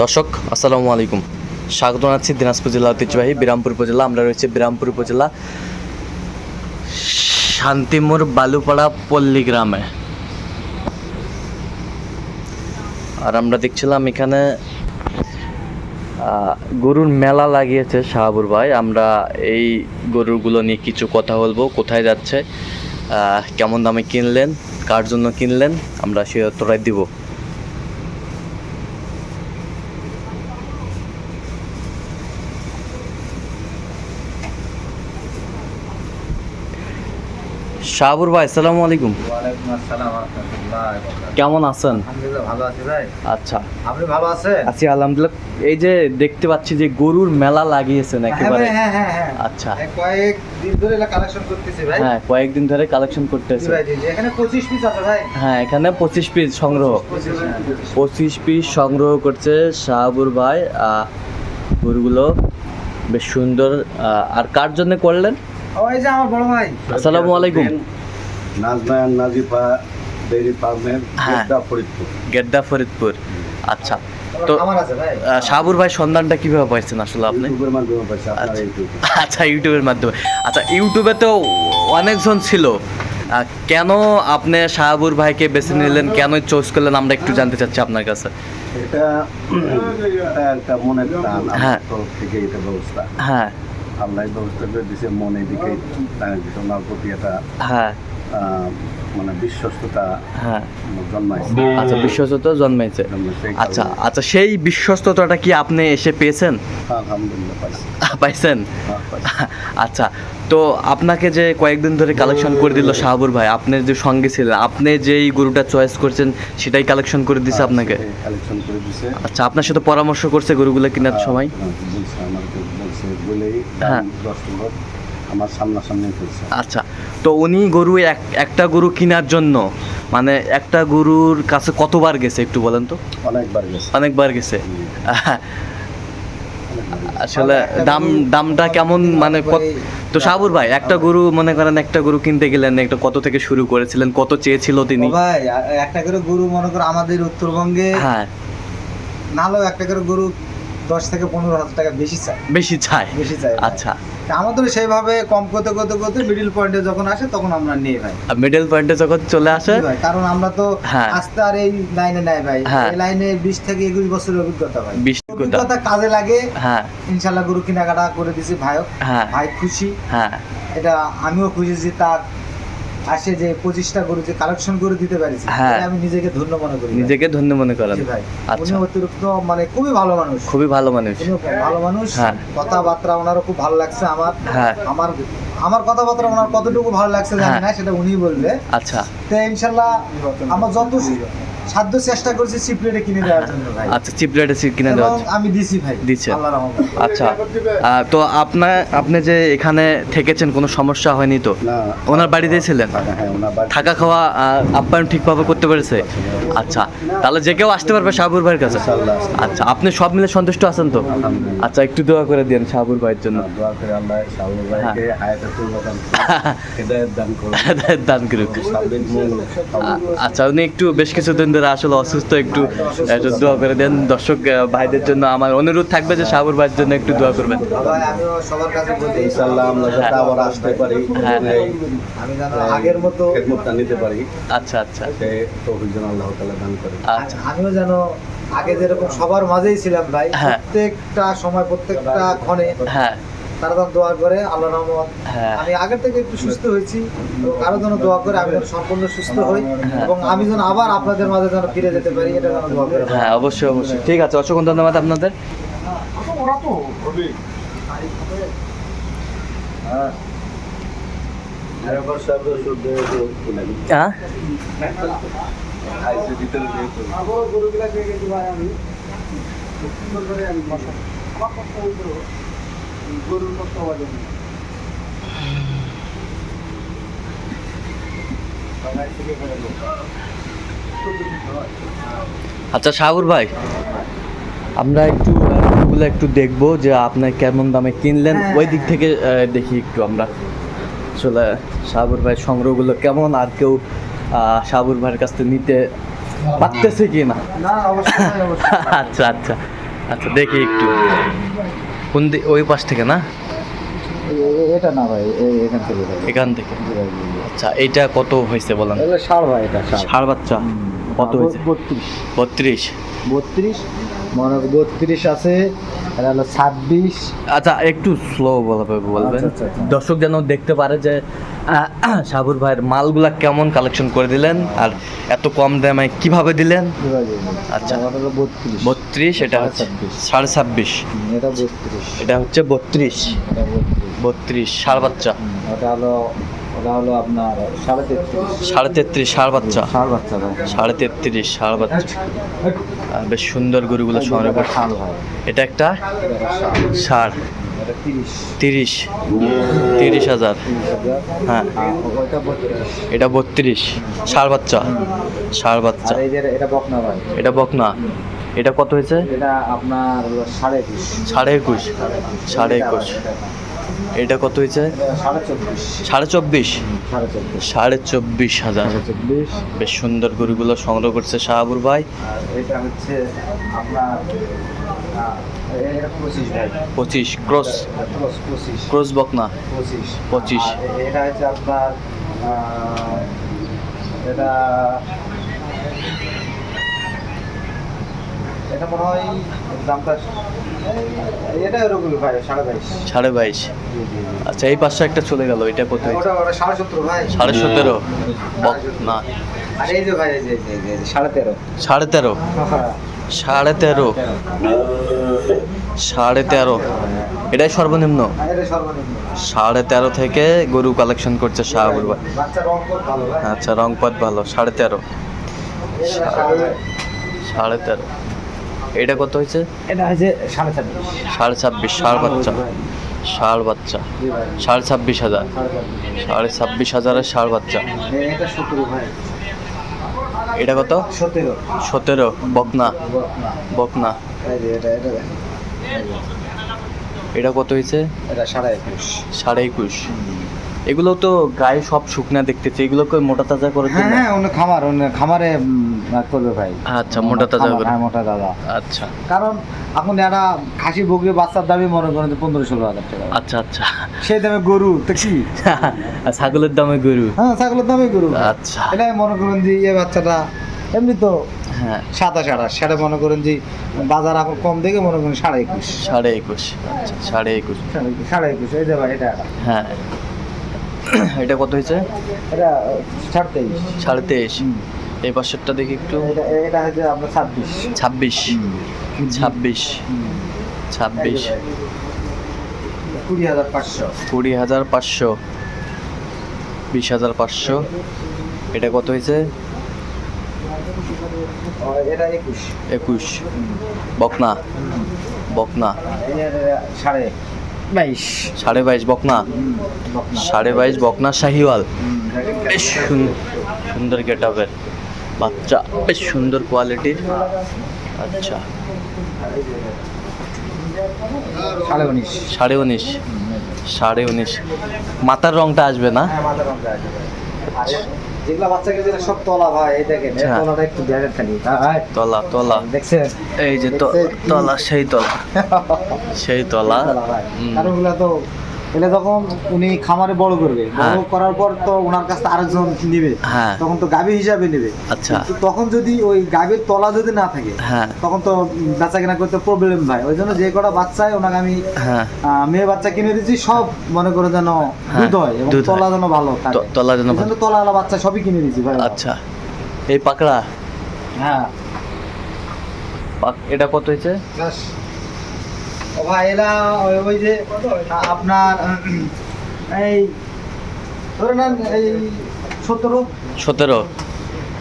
দর্শক, আসসালামু আলাইকুম। স্বাগত জানাচ্ছি দিনাজপুর জেলা ঐতিহ্যবাহী বিরামপুর উপজেলা। আমরা রয়েছে বিরামপুর উপজেলা শান্তিমোর বালুপাড়া পল্লী গ্রামে। আর আমরা দেখছিলাম এখানে গরুর মেলা লাগিয়েছে শাহাবুর ভাই। আমরা এই গরুগুলো নিয়ে কিছু কথা বলব, কোথায় যাচ্ছে কেমন দামে কিনলেন, কার জন্য কিনলেন, আমরা সে উত্তরায় দিব। শাহাবুর ভাই আসসালামু আলাইকুম। কেমন আছেন? ভালো আছি ভাই। আচ্ছা। আপনি ভালো আছেন? আছি আলহামদুলিল্লাহ। এই যে দেখতে পাচ্ছি যে গরুর মেলা লাগিয়েছেন একেবারে। হ্যাঁ ভাই, হ্যাঁ হ্যাঁ হ্যাঁ। আচ্ছা। এই কয়েক দিন ধরে কালেকশন করতেছি ভাই। হ্যাঁ কয়েকদিন ধরে কালেকশন করতেছে। এখানে 25 পিস আছে ভাই। হ্যাঁ এখানে পঁচিশ পিস সংগ্রহ। 25 হ্যাঁ। পঁচিশ পিস সংগ্রহ করছে শাহাবুর ভাই। গরুগুলো বেশ সুন্দর। আর কার জন্য করলেন? ও এই যে আমার বড় ভাই। আসসালামু আলাইকুম। নাজনায়ন নাজিফা ডেইরি ফার্মের হ্যাঁ। গেদ্দা ফরিদপুর। গেদ্দা ফরিদপুর। আচ্ছা তো আছে ভাই। শাহাবুর ভাই সন্ধানটা কীভাবে পাইছেন আসলে আপনি? ইউটিউবের মাধ্যমে পাইছে আপনার আচ্ছা। ইউটিউবে। আচ্ছা ইউটিউবের মাধ্যমে। আচ্ছা ইউটিউবে তো অনেকজন ছিল। কেন আপনি শাহাবুর ভাইকে বেছে নিলেন? কেন চয়েস করলেন? আমরা একটু জানতে চাচ্ছি আপনার কাছে। এটা এটা একটা মনের টান হ্যাঁ। থেকে এটা ব্যবস্থা। হ্যাঁ। আল্লাহ ব্যবস্থা করে দিছে মনে দিকে ওনার প্রতি একটা হ্যাঁ। মানে বিশ্বস্ততা হ্যাঁ। জন্মাইছে। আচ্ছা বিশ্বস্ততা জন্মাইছে। আচ্ছা আচ্ছা সেই বিশ্বস্ততাটা কি আপনি এসে পেয়েছেন? আলহামদুলিল্লাহ পাইছেন? হ্যাঁ, আচ্ছা তো আপনাকে যে কয়েকদিন ধরে কালেকশন করে দিল শাহাবুর ভাই আপনি যে সঙ্গে ছিলেন আপনি যেই গরুটা চয়েস করছেন সেটাই কালেকশন করে দিছে আপনাকে? কালেকশন করে দিছে। আচ্ছা আপনার সাথে পরামর্শ করছে গরুগুলো কেনার সময়? বলেই হ্যাঁ। দশ নম্বর আমার সামনাসামনি করছে আচ্ছা তো উনি গরু এক একটা গরু কেনার জন্য মানে একটা গরুর কাছে কতবার গেছে একটু বলেন তো? অনেকবার গেছে। অনেকবার গেছে। হুম, অনেকবার গেছে। আসলে দাম দামটা কেমন মানে তো সাবুর ভাই একটা গরু মনে করেন একটা গরু কিনতে গেলেন একটা কত থেকে শুরু করেছিলেন কত চেয়েছিল তিনি? ভাই একটা করে গরু মনে করো আমাদের উত্তরবঙ্গে হ্যাঁ। নালো একটা করে গরু দশ থেকে পনেরো হাজার টাকা বেশি চাই বেশি চাই বেশি ভাই। আচ্ছা। আমাদের সেইভাবে কম করতে করতে করতে মিডিল পয়েন্টে যখন আসে তখন আমরা নিই ভাই। মিডল পয়েন্টে যখন চলে আসে? ভাই, কারণ আমরা তো হ্যাঁ। আস্তে আর এই লাইনে নাই ভাই। হ্যাঁ। এই লাইনে বিশ থেকে একুশ বছরের অভিজ্ঞতা ভাই। বিশ অভিজ্ঞতা। কাজে লাগে। হ্যাঁ। ইনশাল্লাহ গরু কেনাকাটা করে দিছি ভাইও হ্যাঁ। ভাই খুশি। হ্যাঁ। এটা আমিও খুশি যে তার আসে যে পঁচিশটা গরু যে কালেকশন করে দিতে পারিছি হ্যাঁ। আমি নিজেকে ধন্য মনে করি। নিজেকে ধন্য মনে করেন। ভাই আচ্ছা। উনি অতিরিক্ত মানে খুবই ভালো মানুষ। খুবই ভালো মানুষ। ভালো মানুষ। হ্যাঁ। কথাবার্তা ওনারও খুব ভালো লাগছে আমার। হ্যাঁ। আমার আমার কথাবার্তা ওনার কতটুকু ভালো লাগছে জানি হ্যাঁ। না সেটা উনি বলবে। আচ্ছা। তো ইনশাল্লাহ আমার যত সাধ্য চেষ্টা করছি সিপ্লেটে কিনে দেওয়ার জন্য ভাই। আচ্ছা চিপ রেটে কিনে এবং দেওয়া আমি দিছি ভাই। দিচ্ছে। আচ্ছা তো আপনার আপনি যে এখানে থেকেছেন কোনো সমস্যা হয়নি তো? না। ওনার বাড়িতেই ছিলেন? থাকা হ্যাঁ বাড়ি থাকা খাওয়া আপ্যায়ন ঠিকভাবে করতে পেরেছে? আচ্ছা তাহলে যে কেউ আসতে পারবে শাহাবুর ভাইয়ের কাছে? আচ্ছা আপনি সব মিলে সন্তুষ্ট আছেন তো? আচ্ছা একটু দোয়া করে দিন শাহাবুর ভাইয়ের জন্য। দোয়া করে আল্লাহ শাহুল ভাইকে হায়াতুল দান হেদায়েত দান করুন দান করুক। সাবিক মঙ্গল। আ- আচ্ছা উনি একটু বেশ কিছুদিন ধরে আসলে অসুস্থ একটু একটু দোয়া করে দেন। দর্শক ভাইদের জন্য আমার অনুরোধ থাকবে যে শাহাবুর ভাইয়ের জন্য একটু দোয়া করবেন। ভাই আমিও সবার কাছে বলি ইনশাআল্লাহ আমরা আসতে পারি হ্যাঁ। আমি যেন আগের মতো নিতে পারি। আচ্ছা আচ্ছা। সে তৌফিক যেন আল্লাহ তাআলা দান করে। আচ্ছা। আমিও যেন আগে যেরকম সবার মাঝেই ছিলাম ভাই হ্যাঁ। প্রত্যেকটা সময় প্রত্যেকটা ক্ষণে হ্যাঁ। তারা যেন দোয়া করে আল্লাহ রহমত। হ্যাঁ। আমি আগের থেকে একটু সুস্থ হয়েছি তো কারও যেন দোয়া করে আমি যেন সম্পূর্ণ সুস্থ হই হ্যাঁ। এবং আমি যেন আবার আপনাদের মাঝে যেন ফিরে যেতে পারি এটা যেন দোয়া করে। হ্যাঁ অবশ্যই অবশ্যই। ঠিক আছে অসংখ্য ধন্যবাদ আপনাদের। হ্যাঁ। আর আবার সব হ্যাঁ। দিয়ে আচ্ছা শাহুর ভাই আমরা একটু ওগুলো একটু দেখব যে আপনার কেমন দামে কিনলেন। হ্যাঁ। ওই দিক থেকে দেখি একটু আমরা। আসলে শাহাবুর ভাই সংগ্রহগুলো কেমন? আর কেউ শাহাবুর ভাইয়ের কাছ থেকে নিতে পারতেছে কি না আচ্ছা আচ্ছা। আচ্ছা দেখি একটু। কোন ওই পাশ থেকে না? এটা না ভাই এখান থেকে এখান থেকে। আচ্ছা এইটা কত হয়েছে বলেন? এগুলো ভাই এটা ষাঁড় ষাড় বাচ্চা কত হয়েছে? বত্রিশ। বত্রিশ। বত্রিশ মনে বত্রিশ আছে এটা হলো ছাব্বিশ। আচ্ছা একটু স্লো বলবেন। আচ্ছা, আচ্ছা, আচ্ছা। দর্শক যেন দেখতে পারে যে সাবুর ভাইয়ের মালগুলা কেমন কালেকশন করে দিলেন? আর এত কম দামে কীভাবে দিলেন? আচ্ছা। বত্রিশ, এটা হচ্ছে সাড়ে ছাব্বিশ। এটা হচ্ছে বত্রিশ। বত্রিশ বাচ্চা। ওটা হলো ওটা হলো আপনার সাড়ে সাড়ে তেত্রিশ বাচ্চা। সাড়ে তেত্রিশ বাচ্চা। বেশ সুন্দর গরুগুলো এটা একটা এটা তিরিশ। তিরিশ। হাজার। হ্যাঁ। এটা বত্রিশ। সার বাচ্চা। সার বাচ্চা। এটা বকনা ভাই। এটা বকনা। এটা কত হয়েছে? এটা আপনার সাড়ে একুশ। সাড়ে একুশ। সাড়ে একুশ। এটা কত হয়েছে? সাড়ে চব্বিশ। সাড়ে চব্বিশ হাজার। বেশ সুন্দর গরুগুলো সংগ্রহ করছে শাহাবুর ভাই। এটা হচ্ছে আপনার পঁচিশ, ক্রস ক্রস বকনা। পঁচিশ। এটা হচ্ছে আপনার এটা এটা মনে হয় দামটা এটা এরকম ভাই সাড়ে বাইশ। সাড়ে বাইশ। আচ্ছা এই পাশে একটা চলে গেল এটা কত? সাড়ে সতেরো ভাই। সাড়ে সতেরো? না। এই যে ভাই সাড়ে তেরো। সাড়ে তেরো? সাড়ে তেরো। সাড়ে তেরো। এটাই সর্বনিম্ন? সর্বনিম্ন। সাড়ে তেরো থেকে গরু কালেকশন করছে শাহাবুর ভাই? আচ্ছা রংপথ ভালো? সাড়ে তেরো। সাড়ে তেরো। এটা কত হয়েছে? এটা হচ্ছে সাড়ে ছাব্বিশ। সাড়ে ছাব্বিশ ষাড় বাচ্চা। ষাড় বাচ্চা। সাড়ে ছাব্বিশ হাজার। সাড়ে ছাব্বিশ হাজারের ষাড় বাচ্চা। এটা কত? সতেরো। সতেরো। বকনা। বকনা। এটা কত হয়েছে? এটা সাড়ে একুশ। সাড়ে একুশ। এগুলো তো গায়ে সব শুকনা দেখতেছে এগুলোকে মোটা তাজা করে দিন হ্যাঁ হ্যাঁ অন্য খামার অন্য খামারে করবে ভাই। আচ্ছা মোটা তাজা করে। হ্যাঁ, মোটা দাদা আচ্ছা। কারণ এখন একটা খাসি বকরি বাচ্চার দামই মনে করেন পনেরো ষোলো হাজার টাকা। আচ্ছা আচ্ছা। সেই দামে গরু তো কি? ছাগলের দামে গরু। হ্যাঁ ছাগলের দামে গরু। আচ্ছা। এটাই মনে করেন যে এ বাচ্চাটা এমনি তো হ্যাঁ। সাতাশ আঠাশ সেটা মনে করেন যে বাজার এখন কম দেখে মনে করেন সাড়ে একুশ। সাড়ে একুশ। আচ্ছা সাড়ে একুশ সাড়ে একুশ, এই যে ভাই এটা। হ্যাঁ। এটা কত হয়েছে? এটা সাড়ে তেইশ। সাড়ে তেইশ। এই পাশেরটা দেখি একটু। এটা এটা হচ্ছে আপনার ছাব্বিশ। ছাব্বিশ। ছাব্বিশ। ছাব্বিশ। কুড়ি হাজার পাঁচশো। কুড়ি হাজার পাঁচশো। বিশ হাজার পাঁচশো। এটা কত হয়েছে? এটা একুশ। একুশ। বকনা। বকনা। সাড়ে বাইশ। সাড়ে বাইশ বকনা। সাড়ে বাইশ বকনা শাহিওয়াল। বেশ সুন- সুন্দর গেট আপের বাচ্চা। বেশ সুন্দর কোয়ালিটির আচ্ছা। সাড়ে উনিশ। সাড়ে উনিশ। সাড়ে উনিশ। মাথার রংটা আসবে না? আর যেগুলা বাচ্চাকে যেটা সব তলা ভাই এই দেখেন এই আচ্ছা। তলাটা একটু দেখেন খালি ভাই, তলা তলা। দেখছেন? এই যে তলা সেই তলা। সেই তলা। ওগুলা তো এটা যখন উনি খামারে বড় করবে হ্যাঁ। বড় করার পর তো ওনার কাছে আরেকজন নিবে হ্যাঁ। তখন তো গাভী হিসাবে নেবে। আচ্ছা। তখন যদি ওই গাভীর তলা যদি না থাকে হ্যাঁ। তখন তো বাচ্চা কেনা করতে প্রবলেম ভাই ওই জন্য যে কটা বাচ্চায় ওনাকে আমি হ্যাঁ। মেয়ে বাচ্চা কিনে দিচ্ছি সব মনে করে যেন হ্যাঁ, দুধ হয় এবং তলা যেন ভালো থাকে। তলা যেন তলাওয়ালা বাচ্চা সবই কিনে দিচ্ছি ভাই। আচ্ছা। এই পাকড়া? হ্যাঁ। এটা কত হয়েছে? ভাই এলা ওই- ওই যে আপনার এই ধরে নেন এই সতেরো। সতেরো।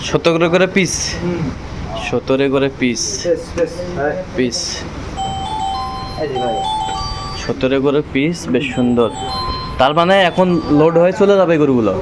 সতেরো করে পিস সতেরো করে পিস পিস সতেরো করে পিস বেশ সুন্দর। তার মানে এখন লোড হয়ে চলে যাবে গরুগুলো?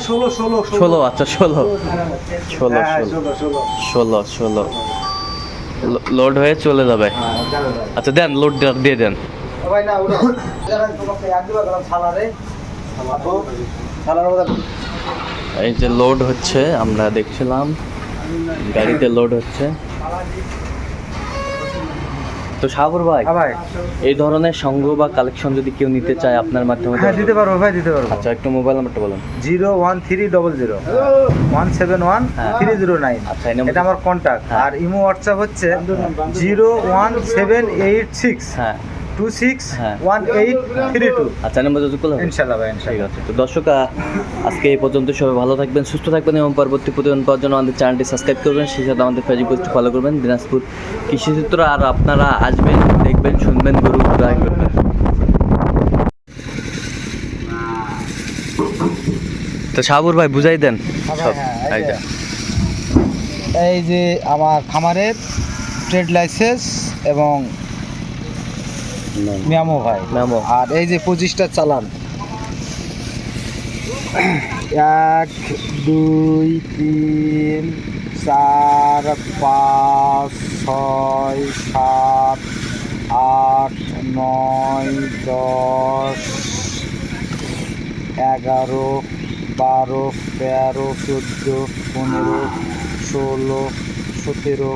ষোলো ষোলো ষোলো। আচ্ছা হ্যাঁ, ষোলো। ষোলো ষোলো। ষোলো ষোলো। লোড হয়ে চলে যাবে। হ্যাঁ, যাবে। ভাই। আচ্ছা দেন লোড দিয়ে দেন। এই যে লোড হচ্ছে আমরা দেখছিলাম। গাড়িতে লোড হচ্ছে। তো সাগর ভাই হ্যাঁ ভাই। এই ধরনের সংঘ বা কালেকশন যদি কেউ নিতে চায় আপনার মাধ্যমে হ্যাঁ দিতে পারব ভাই দিতে পারব? আচ্ছা একটু মোবাইল নাম্বারটা বলুন। Zero one three double zero. One seven one হ্যাঁ। Three zero nine. আচ্ছা, এটা আমার কন্ট্যাক্ট। আর ইমো হোয়াটসঅ্যাপ হচ্ছে zero one seven eight six. হ্যাঁ। টু সিক্স হ্যাঁ। ওয়ান এইট থ্রি টু আচ্ছা নাম্বার যদি করলে ইনশাল্লাহ ভাই ঠিক আছে তো দর্শক আজকে এই পর্যন্ত সবাই ভালো থাকবেন সুস্থ থাকবেন এবং পরবর্তী প্রতিবেদন পাওয়ার জন্য আমাদের চ্যানেলটি সাবস্ক্রাইব করবেন সেই সাথে আমাদের ফেসবুক পেজটি ফলো করবেন দিনাজপুর কৃষিচিত্র আর আপনারা আসবেন দেখবেন শুনবেন গরু করবেন তো সাবুর ভাই বুঝাই দেন সব হ্যাঁ, এই এই যে। যে। এই যে আমার খামারের ট্রেড লাইসেন্স এবং মিয়ামো ভাই। ম্যামো। আর এই যে পঁচিশটা চালান। এক দুই তিন চার পাঁচ ছয় সাত আট নয় দশ এগারো বারো তেরো চোদ্দ পনেরো ষোলো সতেরো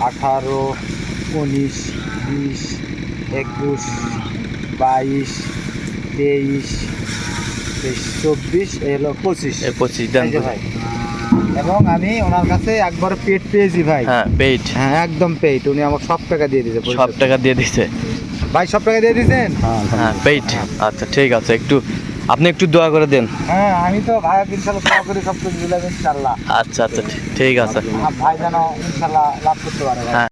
আঠারো উনিশ বিশ একুশ বাইশ তেইশ তেইশ চব্বিশ এই হলো পঁচিশ। পঁচিশ ভাই। এবং আমি ওনার কাছে একবার পেট পেয়েছি ভাই। হ্যাঁ পেইড হ্যাঁ একদম পেট। উনি আমাকে সব টাকা দিয়ে দিয়েছে সব টাকা দিয়ে দিছে ভাই সব টাকা দিয়ে দিয়েছেন? হ্যাঁ পেইড আচ্ছা ঠিক আছে একটু আপনি একটু দোয়া করে দেন। হ্যাঁ আমি তো ভাই ইনশাল্লাহ দোয়া করি সব কিছু দিলাম ইনশাল্লাহ। আচ্ছা আচ্ছা ঠিক- ঠিক আছে ভাই যেন ইনশাল্লাহ লাভ করতে পারে হ্যাঁ।